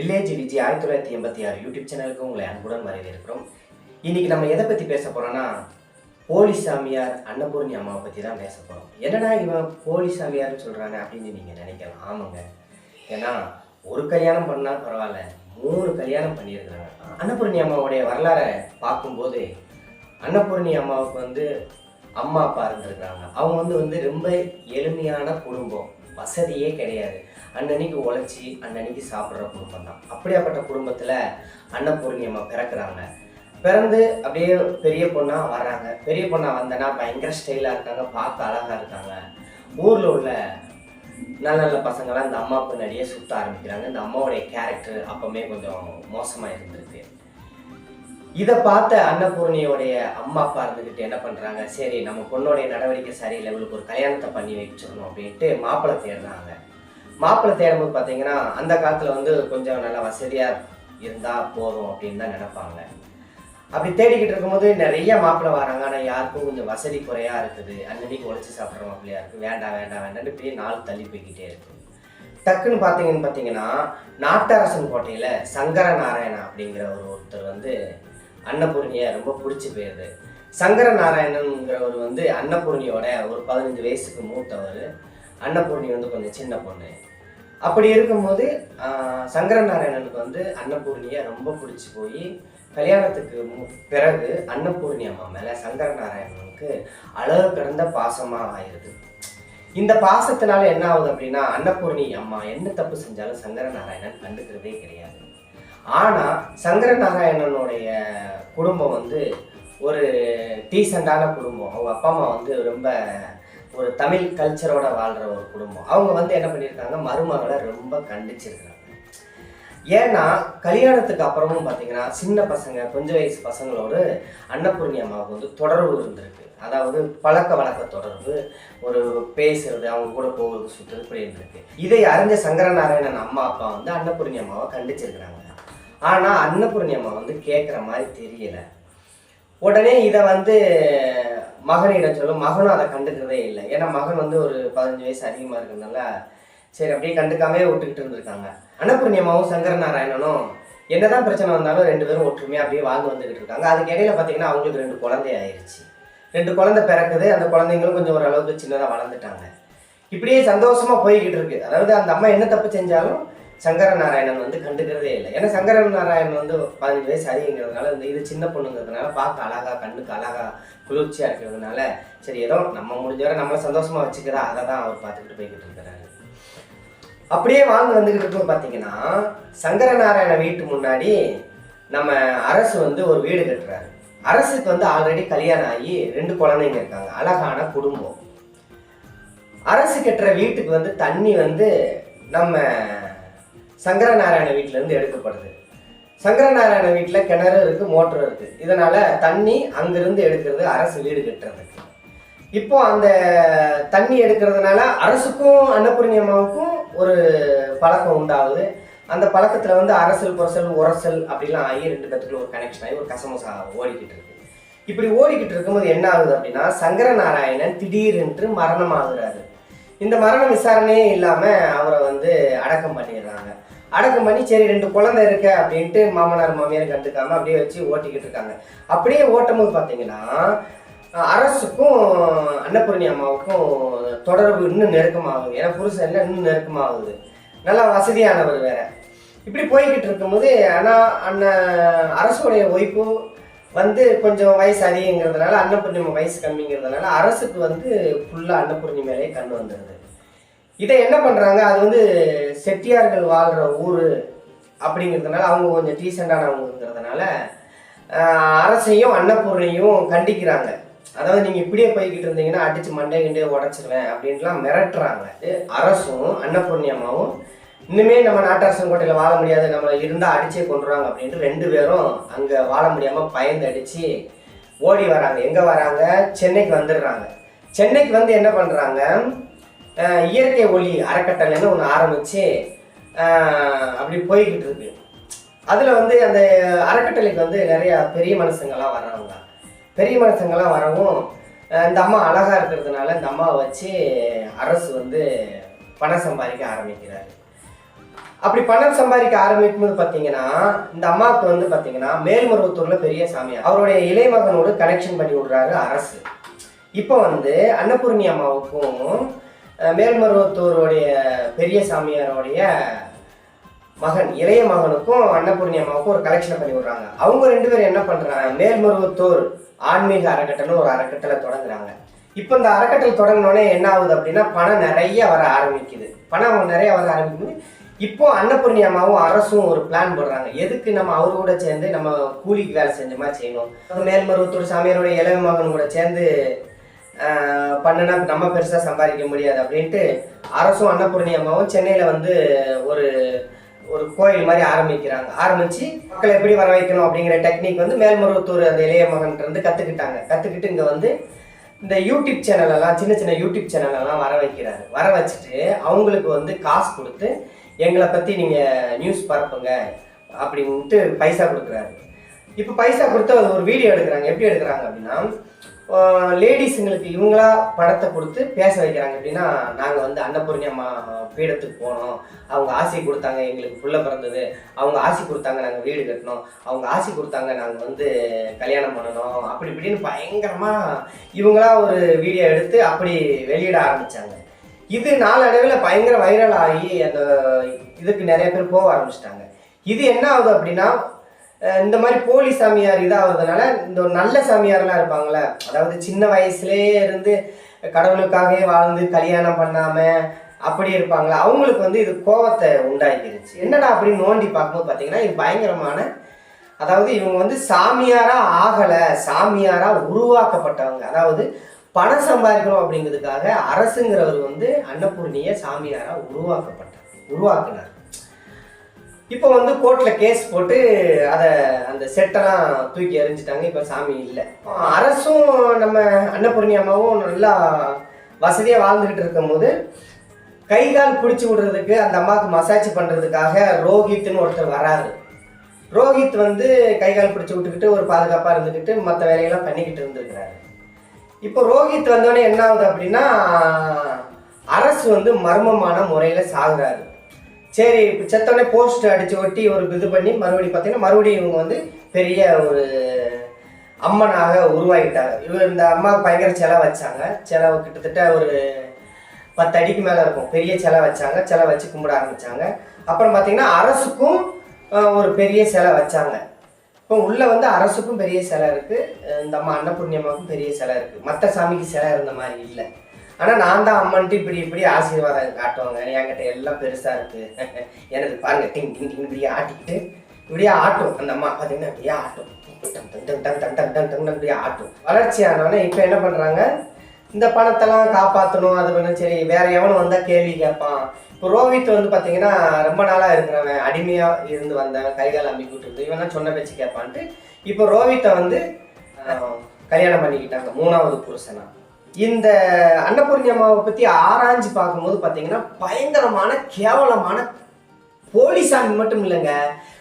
Village Viji ஆயிரத்தி தொள்ளாயிரத்தி எண்பத்தி ஆறு யூடியூப் சேனலுக்கு உங்களை அன்புடன் வரவேற்கிறோம். இன்னைக்கு நம்ம எதை பற்றி பேச போகிறோன்னா போலி சாமியார் அன்னபூர்ணி அம்மாவை பற்றி தான் பேச போகிறோம் என்னடா இவன் போலி சாமியார்னு சொல்கிறாங்க அப்படின்னு நீங்கள் நினைக்கலாம். ஆமாங்க. ஏன்னா ஒரு கல்யாணம் பண்ணால் பரவாயில்ல மூணு கல்யாணம் பண்ணியிருக்கிறாங்க. அன்னபூர்ணி அம்மாவுடைய வரலாறை பார்க்கும்போது அன்னபூர்ணி அம்மாவுக்கு வந்து அம்மா அப்பா இருந்திருக்கிறாங்க அவங்க வந்து வந்து ரொம்ப எளிமையான குடும்பம். வசதியே கிடையாது. அன்னன்னைக்கு உழைச்சி அன்னன்னைக்கு சாப்பிட்ற குடும்பம் தான். அப்படியாப்பட்ட குடும்பத்தில் அன்னபூர்ணி அம்மா பிறக்கிறாங்க. பிறந்து அப்படியே பெரிய பொண்ணாக வராங்க பெரிய பொண்ணாக வந்தனா பயங்கர ஸ்டைலாக இருக்காங்க பார்க்க அழகாக இருக்காங்க. ஊரில் உள்ள நல்ல நல்ல பசங்களாம் இந்த அம்மா பின்னாடியே சுற்ற ஆரம்பிக்கிறாங்க. இந்த அம்மாவுடைய கேரக்டர் அப்பவுமே கொஞ்சம் மோசமாக இருந்திருக்கு. இதை பார்த்த அன்னபூர்ணியோடைய அம்மா அப்பா இருந்துக்கிட்டு என்ன பண்ணுறாங்க சரி நம்ம பொண்ணோடைய நடவடிக்கை சரியில்லை இவளுக்கு ஒரு கல்யாணத்தை பண்ணி வச்சிடணும் அப்படின்ட்டு மாப்பிள்ளை தேடுறாங்க. மாப்பிள்ளை தேடும்போது பார்த்தீங்கன்னா அந்த காலத்தில் வந்து கொஞ்சம் நல்லா வசதியாக இருந்தால் போதும் அப்படின்னு தான் நினைப்பாங்க. அப்படி தேடிக்கிட்டு இருக்கும்போது நிறைய மாப்பிள்ளை வராங்க. ஆனால் யாருக்கும் கொஞ்சம் வசதி குறையாக இருக்குது. அன்னடிக்கு உழைச்சி சாப்பிட்ற மாப்பிள்ளையா இருக்குது வேண்டாம் வேண்டாம் வேண்டாம்னு இப்படியே நாள் தள்ளி போய்கிட்டே இருக்குது டக்குன்னு பார்த்தீங்கன்னு பார்த்தீங்கன்னா நாட்டரசன் கோட்டையில் சங்கர நாராயணா அப்படிங்கிற ஒரு ஒருத்தர் வந்து அன்னபூர்ணியை ரொம்ப பிடிச்சி போயிருது. சங்கர நாராயணனுங்கிறவர் வந்து அன்னபூர்ணியோட ஒரு பதினஞ்சு வயசுக்கு மூத்தவர். அன்னபூர்ணி வந்து கொஞ்சம் சின்ன பொண்ணு. அப்படி இருக்கும்போது சங்கர நாராயணனுக்கு வந்து அன்னபூர்ணியை ரொம்ப பிடிச்சி போய் கல்யாணத்துக்கு மு- பிறகு அன்னபூர்ணி அம்மா மேலே சங்கர நாராயணனுக்கு அளவு கடந்த பாசமாக ஆயிடுது இந்த பாசத்தினால என்ன ஆகுது அப்படின்னா அன்னபூர்ணி அம்மா என்ன தப்பு செஞ்சாலும் சங்கர நாராயணன் கண்டுக்கிறதே கிடையாது. ஆனால் சங்கர நாராயணனுடைய குடும்பம் வந்து ஒரு டீசெண்டான குடும்பம். அவங்க அப்பா அம்மா வந்து ரொம்ப ஒரு தமிழ் கல்ச்சரோட வாழ்கிற ஒரு குடும்பம். அவங்க வந்து என்ன பண்ணியிருக்காங்க? மருமகளை ரொம்ப கண்டிச்சிருக்கிறாங்க. ஏன்னா கல்யாணத்துக்கு அப்புறமும் பார்த்தீங்கன்னா சின்ன பசங்க கொஞ்ச வயசு பசங்களோடு அன்னபூர்ணி அம்மாவுக்கு வந்து தொடர்பு இருந்திருக்கு. அதாவது பழக்க வழக்க தொடர்பு ஒரு பேசுறது அவங்க கூட போகிறது சுற்றுறது இப்படி இருந்திருக்கு. இதை அறிஞ்ச சங்கரநாராயணன் அம்மா அப்பா வந்து அன்னபூர்ணி அம்மாவை கண்டிச்சிருக்கிறாங்க. ஆனால் அன்னபூர்ணி அம்மா வந்து கேட்குற மாதிரி தெரியலை. உடனே இதை வந்து மகனிடம் சொல்லும். மகனும் அதை கண்டுக்கிறதே இல்லை. ஏன்னா மகன் வந்து ஒரு பதினஞ்சு வயசு அதிகமாக இருக்கிறதுனால சரி அப்படியே கண்டுக்காமே விட்டுக்கிட்டு இருந்திருக்காங்க. அன்னபூர்ணி அம்மாவும் சங்கர நாராயணனும் என்னதான் பிரச்சனை வந்தாலும் ரெண்டு பேரும் ஒற்றுமையாக அப்படியே வாழ்ந்து வந்துக்கிட்டு இருக்காங்க. அதுக்கு இடையில பார்த்தீங்கன்னா அவங்களுக்கு ரெண்டு குழந்தை ஆயிடுச்சு ரெண்டு குழந்தை பிறக்குது. அந்த குழந்தைங்களும் கொஞ்சம் ஓரளவுக்கு சின்னதாக வளர்ந்துட்டாங்க. இப்படியே சந்தோஷமாக போய்கிட்டு இருக்கு. அதாவது அந்த அம்மா என்ன தப்பு செஞ்சாலும் சங்கர நாராயணன் வந்து கண்டுக்கிறதே இல்லை. ஏன்னா சங்கர நாராயணன் வந்து பதினஞ்சு வயசு அதிகங்கிறதுனால இந்த இது சின்ன பொண்ணுங்கிறதுனால பார்க்க அழகா கண்ணுக்கு அழகா குளிர்ச்சியா இருக்கிறதுனால சரி ஏதோ நம்ம முடிஞ்ச வரை நம்மளை சந்தோஷமா வச்சுக்கிறா அதை தான் அவர் பார்த்துக்கிட்டு போய்கிட்டு இருக்கிறாரு. அப்படியே வாழ்ந்து வந்துகிட்டு இருக்கும் பார்த்தீங்கன்னா சங்கர நாராயண வீட்டு முன்னாடி நம்ம அரசு வந்து ஒரு வீடு கட்டுறாரு. அரசுக்கு வந்து ஆல்ரெடி கல்யாணம் ஆகி ரெண்டு குழந்தைங்க இருக்காங்க. அழகான குடும்பம். அரசு கட்டுற வீட்டுக்கு வந்து தண்ணி வந்து நம்ம சங்கரநாராயண வீட்டிலேருந்து எடுக்கப்படுது. சங்கரநாராயண வீட்டில் கிணறு இருக்கு மோட்டர் இருக்கு. இதனால தண்ணி அங்கிருந்து எடுக்கிறது அரசு வீடு கட்டுறதுக்கு. இப்போ அந்த தண்ணி எடுக்கிறதுனால அரசுக்கும் அன்னபூர்ணி அம்மாவுக்கும் ஒரு பழக்கம் உண்டாகுது. அந்த பழக்கத்தில் வந்து அரசல் புரசல் உரசல் அப்படிலாம் ஆகி ரெண்டு பேத்துக்குள்ள ஒரு கனெக்ஷன் ஆகி ஒரு கசமசா ஓடிக்கிட்டு இருக்கு. இப்படி ஓடிக்கிட்டு இருக்கும்போது என்ன ஆகுது அப்படின்னா சங்கர நாராயணன் திடீரென்று மரணம் ஆகுறாரு இந்த மரண விசாரணையே இல்லாமல் அவரை வந்து அடக்கம் பண்ணிடுறாங்க. அடக்கம் பண்ணி சரி ரெண்டு குழந்தை இருக்க அப்படின்ட்டு மாமனார் மாமியார் கண்டுக்காம அப்படியே வச்சு ஓட்டிக்கிட்டு இருக்காங்க. அப்படியே ஓட்டும் போது பார்த்தீங்கன்னா அரசுக்கும் அன்னபூர்ணி அம்மாவுக்கும் தொடர்பு இன்னும் நெருக்கமாகுது. ஏன்னா புருஷன் இல்லை இன்னும் நெருக்கமாகுது. நல்லா வசதியானவர் வேற. இப்படி போய்கிட்டு இருக்கும்போது ஆனால் அண்ணன் அரசுடைய ஒய்ஃபும் வந்து கொஞ்சம் வயசு அதிகங்கிறதுனால அன்னபூர்ணிமா வயசு கம்மிங்கிறதுனால அரசுக்கு வந்து ஃபுல்லாக அன்னபூர்ணி மேலேயே கண்டு வந்துடுது இதை என்ன பண்ணுறாங்க அது வந்து செட்டியார்கள் வாழ்கிற ஊர் அப்படிங்கிறதுனால அவங்க கொஞ்சம் டீசெண்டானவங்கிறதுனால அரசையும் அன்னபூர்ணியும் கண்டிக்கிறாங்க. அதாவது நீங்கள் இப்படியே போய்கிட்டு இருந்தீங்கன்னா அடித்து மண்டை கிண்டே உடச்சிருவேன் அப்படின்ட்டுலாம் மிரட்டுறாங்க. அரசும் அன்னபூர்ணி அம்மாவும் இன்னுமே நம்ம நாட்டரசன் கோட்டையில் வாழ முடியாது நம்மளை இருந்தால் அடிச்சே கொண்டுருவாங்க அப்படின்ட்டு ரெண்டு பேரும் அங்கே வாழ முடியாமல் பயந்து அடித்து ஓடி வராங்க. எங்கே வராங்க? சென்னைக்கு வந்துடுறாங்க. சென்னைக்கு வந்து என்ன பண்ணுறாங்க இயற்கை ஒளி அறக்கட்டளைன்னு ஒன்று ஆரம்பித்து அப்படி போய்கிட்டு இருக்கு. அதில் வந்து அந்த அறக்கட்டளைக்கு வந்து நிறையா பெரிய மனுஷங்கள்லாம் வர்றாங்க. பெரிய மனுஷங்கள்லாம் வரவும் இந்த அம்மா அழகாக இருக்கிறதுனால இந்த அம்மாவை வச்சு அரசு வந்து பணம் சம்பாதிக்க ஆரம்பிக்கிறாரு. அப்படி பணம் சம்பாதிக்க ஆரம்பிக்கும் போது பார்த்தீங்கன்னா இந்த அம்மாவுக்கு வந்து பார்த்தீங்கன்னா மேல்மருவத்தூரில் பெரிய சாமியார் அவருடைய இளைமகனோடு கனெக்ஷன் பண்ணி விடுறாரு அரசு. இப்போ வந்து அன்னபூர்ணி அம்மாவுக்கும் மேல்மருவத்தூருடைய பெரிய சாமியாரோடைய மகன் இளைய மகனுக்கும் அன்னபூர்ணி அம்மாவுக்கும் ஒரு கலெக்ஷனை பண்ணி விடுறாங்க. அவங்க ரெண்டு பேரும் என்ன பண்ணுறாங்க மேல்மருவத்தூர் ஆன்மீக அறக்கட்டளைன்னு ஒரு அறக்கட்டளை தொடங்குறாங்க. இப்போ இந்த அறக்கட்டளை தொடங்கினோடனே என்ன ஆகுது அப்படின்னா பணம் நிறைய வர ஆரம்பிக்குது. பணம் நிறைய வர ஆரம்பிக்குது. இப்போ அன்னபூர்ணி அம்மாவும் அரசும் ஒரு பிளான் போடுறாங்க. எதுக்கு நம்ம அவரு கூட சேர்ந்து நம்ம கூலிக்கு வேலை செஞ்ச மாதிரி செய்யணும்? மேல்மருவத்தூர் சாமியாரோட இளைய மகன் கூட சேர்ந்து பண்ணினா நம்ம பெருசாக சம்பாதிக்க முடியாது அப்படின்ட்டு அரசும் அன்னபூர்ணி அம்மாவும் சென்னையில் வந்து ஒரு ஒரு கோயில் மாதிரி ஆரம்பிக்கிறாங்க. ஆரம்பித்து மக்களை எப்படி வர வைக்கணும் அப்படிங்கிற டெக்னிக் வந்து மேல்மருவத்தூர் அந்த இளைய மகன்கிட்ட கற்றுக்கிட்டாங்க கற்றுக்கிட்டு இங்கே வந்து இந்த யூடியூப் சேனலெல்லாம் சின்ன சின்ன யூடியூப் சேனலெல்லாம் வர வைக்கிறாரு. வர வச்சுட்டு அவங்களுக்கு வந்து காசு கொடுத்து எங்களை பற்றி நீங்கள் நியூஸ் பரப்புங்க அப்படின்ட்டு பைசா கொடுக்குறாரு. இப்போ பைசா கொடுத்து அது ஒரு வீடியோ எடுக்கிறாங்க. எப்படி எடுக்கிறாங்க அப்படின்னா லேடிஸுங்களுக்கு இவங்களா படத்தை கொடுத்து பேச வைக்கிறாங்க அப்படின்னா நாங்கள் வந்து அன்னபூர்ணி அம்மா பீடத்துக்கு போனோம். அவங்க ஆசை கொடுத்தாங்க எங்களுக்கு புள்ள பிறந்தது. அவங்க ஆசை கொடுத்தாங்க நாங்கள் வீடு கட்டினோம். அவங்க ஆசை கொடுத்தாங்க நாங்கள் வந்து கல்யாணம் பண்ணணும். அப்படி இப்படின்னு பயங்கரமாக இவங்களா ஒரு வீடியோ எடுத்து அப்படி வெளியிட ஆரம்பித்தாங்க இது நாளடைவில் பயங்கர வைரல் ஆகி அந்த இதுக்கு நிறைய பேர் போக ஆரம்பிச்சிட்டாங்க. இது என்ன ஆகுது அப்படின்னா இந்த மாதிரி போலி சாமியார் இதாகிறதுனால இந்த நல்ல சாமியார்லாம் இருப்பாங்களே அதாவது சின்ன வயசுலேயே இருந்து கடவுளுக்காகவே வாழ்ந்து கல்யாணம் பண்ணாமல் அப்படி இருப்பாங்களா? அவங்களுக்கு வந்து இது கோவத்தை உண்டாக்கிருச்சு. என்னடா அப்படின்னு நோண்டி பார்க்கும்போது பார்த்தீங்கன்னா இது பயங்கரமான அதாவது இவங்க வந்து சாமியாராக ஆகலை சாமியாராக உருவாக்கப்பட்டவங்க. அதாவது பணம் சம்பாதிக்கணும் அப்படிங்கிறதுக்காக அரசுங்கிறவர் வந்து அன்னபூர்ணியை சாமியாராக உருவாக்கப்பட்டார் உருவாக்கினார். இப்போ வந்து கோர்ட்டில் கேஸ் போட்டு அதை அந்த செட்டெல்லாம் தூக்கி எறிஞ்சிட்டாங்க. இப்போ சாமி இல்லை. அரசும் நம்ம அன்னபூர்ணி அம்மாவும் நல்லா வசதியாக வாழ்ந்துக்கிட்டு இருக்கும்போது கை கால் பிடிச்சி விடுறதுக்கு அந்த அம்மாவுக்கு மசாஜ் பண்ணுறதுக்காக ரோஹித்னு ஒருத்தர் வராரு. ரோஹித் வந்து கை கால் பிடிச்சி விட்டுக்கிட்டு ஒரு பாதுகாப்பாக இருந்துக்கிட்டு மற்ற வேலையெல்லாம் பண்ணிக்கிட்டு இருந்திருக்கிறாரு. இப்போ ரோஹித் வந்தோடனே என்ன ஆகுது அப்படின்னா அரசு வந்து மர்மமான முறையில் சாகுறாரு. சரி இப்போ செத்தோடனே போஸ்ட் அடிச்சு ஒட்டி ஒரு இது பண்ணி மறுபடியும் பார்த்தீங்கன்னா மறுபடியும் இவங்க வந்து பெரிய ஒரு அம்மனாக உருவாகிட்டாங்க. இவர் இந்த அம்மாவுக்கு பயங்கர சிலை வச்சாங்க. செலவு கிட்டத்தட்ட ஒரு பத்து அடிக்கு மேலே இருக்கும். பெரிய சிலை வச்சாங்க. சிலை வச்சு கும்பிட ஆரம்பித்தாங்க அப்புறம் பார்த்தீங்கன்னா அரசுக்கும் ஒரு பெரிய சிலை வச்சாங்க. இப்போ உள்ளே வந்து அரசுக்கும் பெரிய சிலை இருக்குது இந்த அம்மா அன்னபூர்ணியம்மாவுக்கும் பெரிய சிலை இருக்குது மற்ற சாமிக்கு சிலை இருந்த மாதிரி இல்லை. ஆனால் நான் தான் அம்மன்ட்டு இப்படி இப்படி ஆசீர்வாதம் காட்டுவாங்க. என்கிட்ட எல்லாம் பெருசாக இருக்குது எனக்கு பாருங்க டிங் டிங் டிங் இப்படியே ஆட்டிக்கிட்டு இப்படியே ஆட்டும் அந்த அம்மா பார்த்தீங்கன்னா இப்படியே ஆட்டும். இப்படியே ஆட்டும். வளர்ச்சி ஆனவொடனே இப்போ என்ன பண்ணுறாங்க இந்த பணத்தெல்லாம் காப்பாற்றணும் அது பண்ண சரி வேற எவனும் வந்தால் கேள்வி கேட்பான். இப்போ ரோஹித் வந்து பார்த்தீங்கன்னா ரொம்ப நாளாக இருக்கிறவன் அடிமையாக இருந்து வந்தவன் கைகால் அமைக்கிட்டு இருந்து இவன் சொன்ன பேச்சு கேட்பான்ட்டு. இப்போ ரோஹித்தை வந்து கல்யாணம் பண்ணிக்கிட்டாங்க மூணாவது புருஷனா. இந்த அன்னபூர்ணி அம்மாவை பற்றி ஆராய்ஞ்சு பார்க்கும்போது பார்த்தீங்கன்னா பயங்கரமான கேவலமான போலிசாமி மட்டும் இல்லைங்க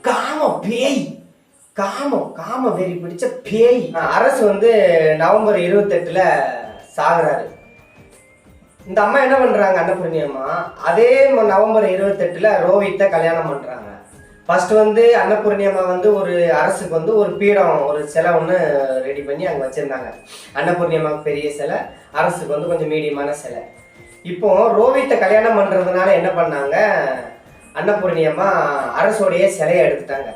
காம பேய். காமம் காம வெறி பிடிச்ச பேய். அரசு வந்து நவம்பர் இருபத்தெட்டில் சாகுறாரு. இந்த அம்மா என்ன பண்றாங்க அன்னபூர்ணி அம்மா? அதே நவம்பர் இருபத்தெட்டில் ரோஹித்தை கல்யாணம் பண்றாங்க. ஃபர்ஸ்ட் வந்து அன்னபூர்ணி அம்மா வந்து ஒரு அரசுக்கு வந்து ஒரு பீடம் ஒரு சிலை ஒன்று ரெடி பண்ணி அங்கே வச்சுருந்தாங்க. அன்னபூர்ணி அம்மாவுக்கு பெரிய சிலை அரசுக்கு வந்து கொஞ்சம் மீடியமான சிலை. இப்போ ரோஹித்தை கல்யாணம் பண்ணுறதுனால என்ன பண்ணாங்க? அன்னபூர்ணி அம்மா அரசோடைய சிலையை எடுத்துட்டாங்க.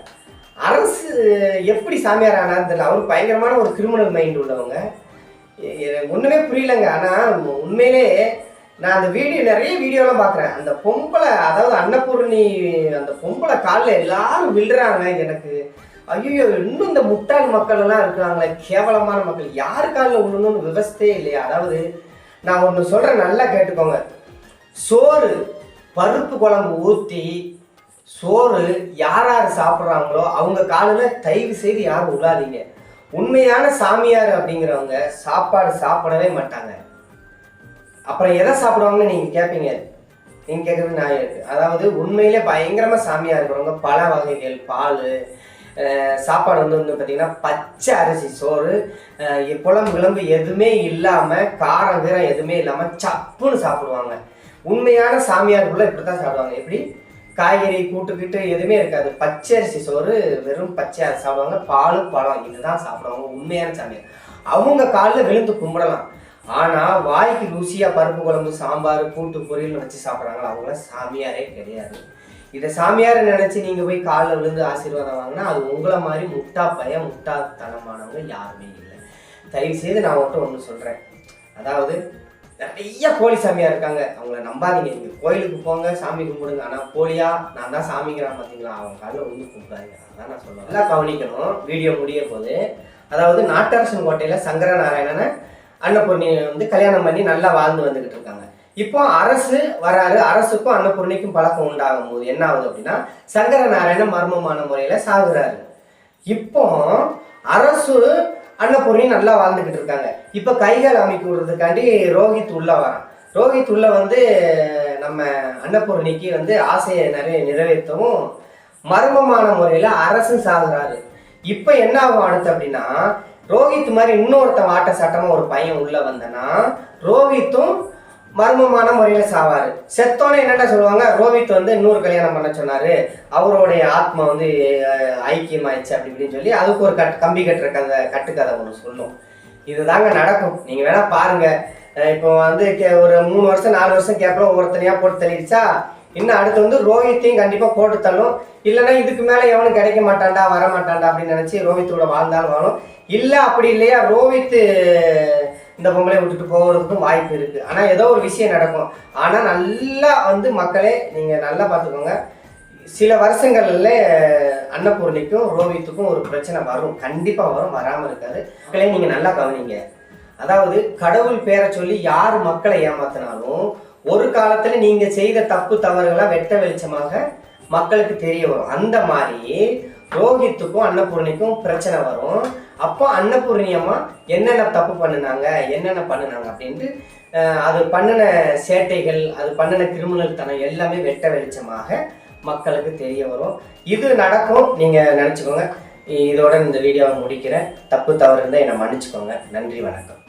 அரசு எப்படி சாமியார் ஆனான்னு தெரியல. அவர் பயங்கரமான ஒரு கிரிமினல் மைண்ட் உள்ளவங்க. ஒன்றுமே எனக்கு புரியலங்க. ஆனால் உண்மையிலே நான் அந்த வீடியோ நிறைய வீடியோலாம் பார்க்குறேன். அந்த பொம்பளை அதாவது அன்னபூர்ணி அந்த பொம்பளை காலில் எல்லாரும் விழுறாங்க எனக்கு. ஐயோ இன்னும் இந்த முட்டாள் மக்கள் எல்லாம் இருக்கிறாங்களே கேவலமான மக்கள். யார் காலில் விழணும்னு விவஸ்தையே இல்லையா. அதாவது நான் ஒன்று சொல்கிறேன் நல்லா கேட்டுக்கோங்க. சோறு பருப்பு குழம்பு ஊற்றி சோறு யார் யார் சாப்பிட்றாங்களோ அவங்க காலில் தயவு செய்து யாரும் விழாதீங்க உண்மையான சாமியார் அப்படிங்கிறவங்க சாப்பாடு சாப்பிடவே மாட்டாங்க. அப்புறம் எதை சாப்பிடுவாங்கன்னு நீங்கள் கேட்பீங்க நீங்கள் கேட்குறது நான் இருக்கு அதாவது உண்மையிலே பயங்கரமாக சாமியாக இருக்கிறவங்க பழ வகைகள் பால் சாப்பாடு வந்து வந்து பார்த்தீங்கன்னா பச்சை அரிசி சோறு அஹ், குழம்பு விளம்பு எதுவுமே இல்லாமல் காரம் கீரம் எதுவுமே இல்லாமல் சப்புன்னு சாப்பிடுவாங்க. உண்மையான சாமியாருக்குள்ள இப்படி தான் சாப்பிடுவாங்க. எப்படி? காய்கறி கூட்டுக்கிட்டு எதுவுமே இருக்காது. பச்சை அரிசி சோறு வெறும் பச்சை அரிசி சாப்பிடுவாங்க. பால் பழம் இதுதான் சாப்பிடுவாங்க. உண்மையான சாமியார். அவங்க காலில் விழுந்து கும்பிடலாம். ஆனால் வாய்க்கு ருசியாக பருப்பு குழம்பு சாம்பார் கூட்டு பொரியல் வச்சு சாப்பிட்றாங்களா? அவங்களாம் சாமியாரே கிடையாது. இதை சாமியாரை நினச்சி நீங்கள் போய் காலில் விழுந்து ஆசீர்வாதம் வாங்கினா அது உங்களை மாதிரி முட்டா பையன் முட்டாத்தனமானவங்க யாருமே இல்லை. தயவு செய்து நான் மட்டும் ஒன்று சொல்கிறேன் அதாவது நிறைய போலி சாமியாக இருக்காங்க. அவங்கள நம்பாதீங்க. நீங்கள் கோயிலுக்கு போங்க சாமி கும்பிடுங்க. ஆனால் போலியா நான் தான் சாமிங்கிறான் பார்த்தீங்களா அவங்க காலையில் ஒன்று கும்பிடாதீங்க. அதான் நான் சொல்லுவேன் நல்லா கவனிக்கணும். வீடியோ முடிய போது. அதாவது நாட்டரசன் கோட்டையில் சங்கர நாராயணனை அன்னபூர்ணி வந்து கல்யாணம் பண்ணி நல்லா வாழ்ந்து வந்துகிட்டு இருக்காங்க. இப்போ அரசு வராரு அரசுக்கும் அன்னபூர்ணிக்கும் பழக்கம் உண்டாகும் போது என்ன ஆகுது அப்படின்னா சங்கர நாராயணன் மர்மமான முறையில சாகுறாரு. இப்போ அரசு அன்னபூர்ணி நல்லா வாழ்ந்துகிட்டு இருக்காங்க. இப்போ கைகள் அமைப்பு விடுறதுக்காண்டி ரோஹித் உள்ள வரான். ரோஹித் உள்ள வந்து நம்ம அன்னபூர்ணிக்கு வந்து ஆசையை நிறைய நிறைவேற்றவும் மர்மமான முறையில் அரசும் சாகுறாரு. இப்போ என்ன ஆகும் அடுத்து அப்படின்னா ரோஹித் மாதிரி இன்னொருத்தன் ஆட்ட சட்டமா ஒரு பையன் உள்ள வந்தனா ரோஹித்தும் மர்மமான முறையில் சாவாரு. செத்தோன்னு என்னடா சொல்லுவாங்க? ரோஹித் வந்து இன்னொரு கல்யாணம் பண்ண சொன்னாரு. அவருடைய ஆத்மா வந்து ஐக்கியமாயிடுச்சு அப்படி இப்படின்னு சொல்லி அதுக்கு ஒரு கட் கம்பி கட்டுற கதை கட்டுக்கதை ஒன்று சொல்லும். இதுதாங்க நடக்கும். நீங்க வேணா பாருங்க. இப்போ வந்து கே- ஒரு மூணு வருஷம் நாலு வருஷம் கேப்பலாம் ஒவ்வொருத்தனையா போட்டு தெளிச்சா இன்னும் அடுத்து வந்து ரோஹித்தையும் கண்டிப்பாக போட்டு தள்ளும் இல்லைன்னா இதுக்கு மேலே எவனும் கிடைக்க மாட்டான்டா வர மாட்டான்டா அப்படின்னு நினச்சி ரோஹித்தோட வாழ்ந்தாலும் வாழும். இல்லை அப்படி இல்லையா ரோஹித் இந்த பொம்பளை விட்டுட்டு போகிறதுக்கும் வாய்ப்பு இருக்குது ஆனால் ஏதோ ஒரு விஷயம் நடக்கும். ஆனால் நல்லா வந்து மக்களே நீங்கள் நல்லா பார்த்துக்கோங்க. சில வருஷங்கள்ல அன்னபூர்ணிக்கும் ரோஹித்துக்கும் ஒரு பிரச்சனை வரும். கண்டிப்பாக வரும் வராமல் இருக்காது. மக்களே நீங்கள் நல்லா கவனிங்க. அதாவது கடவுள் பேரை சொல்லி யார் மக்களை ஏமாத்தினாலும் ஒரு காலத்துல நீங்க செய்த தப்பு தவறுகளை வெட்ட வெளிச்சமாக மக்களுக்கு தெரிய வரும். அந்த மாதிரி ரோஹித்துக்கும் அன்னபூர்ணிக்கும் பிரச்சனை வரும். அப்போ அன்னபூர்ணி அம்மா என்னென்ன தப்பு பண்ணுனாங்க என்னென்ன பண்ணுனாங்க அப்படின்ட்டு அது பண்ணின சேட்டைகள் அது பண்ணின கிரிமினல் தனம் எல்லாமே வெட்ட வெளிச்சமாக மக்களுக்கு தெரிய வரும். இது நடக்கும் நீங்கள் நினச்சிக்கோங்க. இதோட இந்த வீடியோவை முடிக்கிறேன். தப்பு தவறு இருந்தால் என்னை மன்னிச்சுக்கோங்க. நன்றி வணக்கம்.